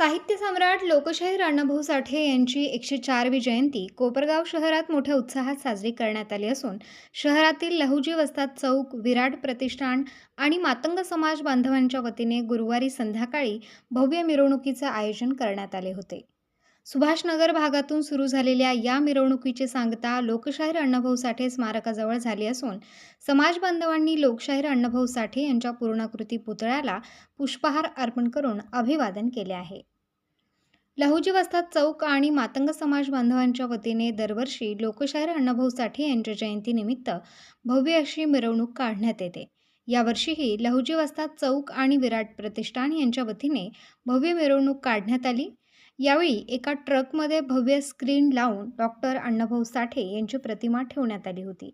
साहित्य सम्राट लोकशाहीर अण्णाभाऊ साठे यांची एकशे चारवी जयंती कोपरगाव शहरात मोठ्या उत्साहात साजरी करण्यात आली असून शहरातील लहुजी वस्ताद चौक विराट प्रतिष्ठान आणि मातंग समाज बांधवांच्या वतीने गुरुवारी संध्याकाळी भव्य मिरवणुकीचं आयोजन करण्यात आले होते. सुभाषनगर भागातून सुरू झालेल्या या मिरवणुकीची सांगता लोकशाहीर अण्णाभाऊ साठे स्मारकाजवळ झाली असून समाज बांधवांनी लोकशाहीर अण्णाभाऊ साठे यांच्या पूर्णाकृती पुतळ्याला पुष्पहार अर्पण करून अभिवादन केले आहे. लहुजी वस्ताद चौक आणि मातंग समाज बांधवांच्या वतीने दरवर्षी लोकशाहीर अण्णाभाऊ साठे यांच्या जयंतीनिमित्त भव्य अशी मिरवणूक काढण्यात येते. यावर्षीही लहुजी वस्ताद चौक आणि विराट प्रतिष्ठान यांच्या वतीने भव्य मिरवणूक काढण्यात आली. यावेळी एका ट्रकमध्ये भव्य स्क्रीन लावून डॉक्टर अण्णाभाऊ साठे यांची प्रतिमा ठेवण्यात आली होती.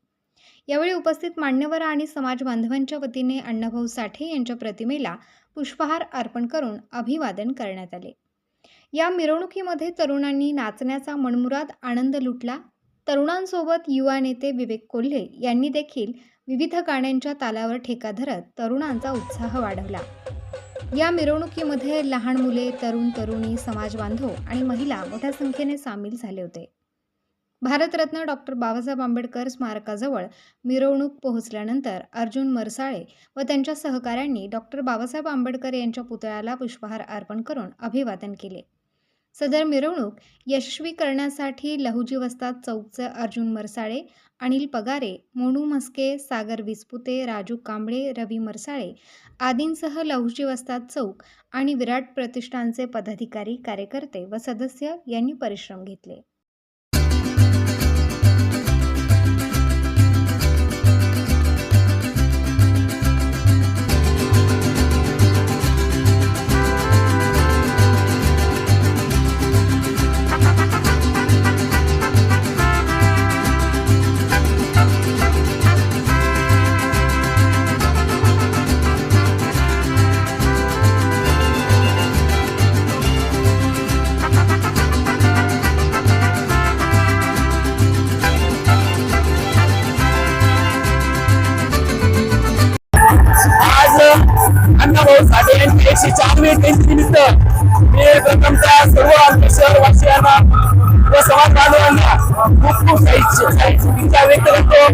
यावेळी उपस्थित मान्यवर आणि समाज बांधवांच्या वतीने अण्णाभाऊ साठे यांच्या प्रतिमेला पुष्पहार अर्पण करून अभिवादन करण्यात आले. या मिरवणुकीमध्ये तरुणांनी नाचण्याचा मनमुराद आनंद लुटला. तरुणांसोबत युवा नेते विवेक कोल्हे यांनी देखील विविध गाण्यांच्या तालावर ठेका धरत तरुणांचा उत्साह वाढवला. या मिरवणुकीमध्ये लहान मुले तरुण तरुणी समाज बांधव आणि महिला मोठ्या संख्येने सामील झाले होते. भारतरत्न डॉक्टर बाबासाहेब आंबेडकर स्मारकाजवळ मिरवणूक पोहोचल्यानंतर अर्जुन मरसाळे व त्यांच्या सहकाऱ्यांनी डॉक्टर बाबासाहेब आंबेडकर यांच्या पुतळ्याला पुष्पहार अर्पण करून अभिवादन केले. सदर मिरवणूक यशस्वी करण्यासाठी लहुजी वस्ताद चौकचे अर्जुन मरसाळे अनिल पगारे मोनू म्हस्के सागर विस्पुते राजू कांबळे रवी मरसाळे आदींसह लहुजी वस्ताद चौक आणि विराट प्रतिष्ठानचे पदाधिकारी कार्यकर्ते व सदस्य यांनी परिश्रम घेतले. अण्णाभाऊ साठे यांची एकशे मी सर्व आमच्या शहरवासियांना व समाज बांधवांना खूप खूप साहित्य शुभेच्छा व्यक्त करतो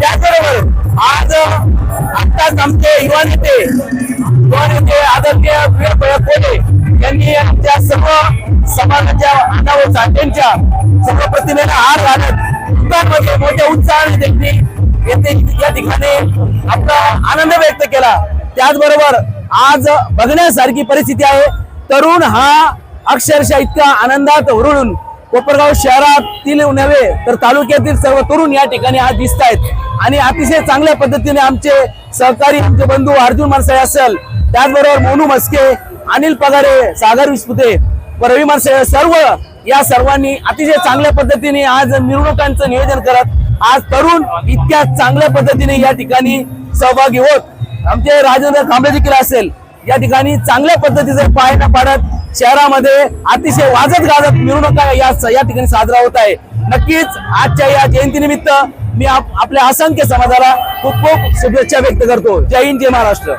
त्याचबरोबर आज आत्ताच आमचे युवा नेते युवा नेते आदरणीय वीरभैया कोले यांनी आमच्या सर्व समाजाच्या अण्णाभाऊ साठेंच्या सर्व प्रतिमेला हार घालत दुकानमध्ये मोठ्या उत्साहाने येथे या ठिकाणी आपला आनंद व्यक्त केला. त्याचबरोबर आज बघण्यासारखी परिस्थिती आहे. तरुण हा अक्षरशः इतका आनंदात हुरळून कोपरगाव शहरातील नव्हे तर तालुक्यातील सर्व तरुण या ठिकाणी आज दिसत आहेत आणि अतिशय चांगल्या पद्धतीने आमचे सहकारी आमचे बंधू अर्जुन माणसाळे असेल त्याचबरोबर मोनू मस्के अनिल पगारे सागर विस्पुते व रवी माणसाळे सर्व या सर्वांनी अतिशय चांगल्या पद्धतीने आज मिरवणुकांचं नियोजन करत आज तरुण इतक्या चांगल्या पद्धतीने या ठिकाणी सहभागी होत. आमचे राजेंद्र कांबळे देखील असेल या ठिकाणी चांगल्या पद्धतीचे पाहायला पाडत शहरामध्ये अतिशय वाजत गाजत मिरवणुका या या ठिकाणी साजरा होत आहे. नक्कीच आजच्या या जयंतीनिमित्त मी आपल्या असंख्य समाजाला खूप खूप शुभेच्छा व्यक्त करतो. जय हिंद जय महाराष्ट्र.